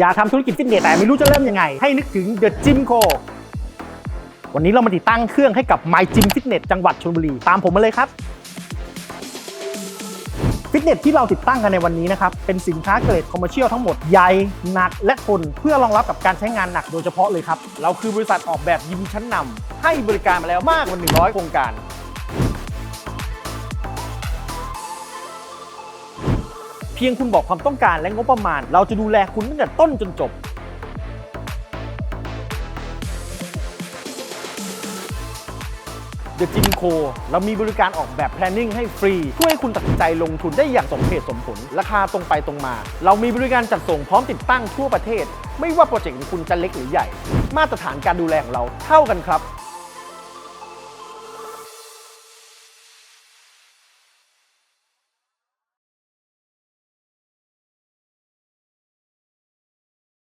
อยากทำธุรกิจฟิตเนสแต่ไม่รู้จะเริ่มยังไง ให้นึกถึง The Gym Co วันนี้เรามาติดตั้งเครื่องให้กับ My Gym Fitness จังหวัดชลบุรี ตามผมมาเลยครับ ฟิตเนสที่เราติดตั้งกันในวันนี้นะครับ เป็นสินค้าเกรดคอมเมอร์เชียลทั้งหมดใหญ่ หนักและทนเพื่อรองรับกับการใช้งานหนักโดยเฉพาะเลยครับ เราคือบริษัทออกแบบยิมชั้นนำให้บริการมาแล้วมากกว่า 100 โครงการ พียงคุณบอกความต้องการและงบประมาณ เราจะดูแลคุณตั้งแต่ต้นจนจบ The Gym Co เรามีบริการออกแบบ planning ให้ฟรี ช่วยให้คุณตัดสินใจลงทุนได้อย่างสมเหตุสมผล ราคาตรงไปตรงมา เรามีบริการจัดส่งพร้อมติดตั้งทั่วประเทศ ไม่ว่าโปรเจกต์ของคุณจะเล็กหรือใหญ่ มาตรฐานการดูแลของเราเท่ากันครับ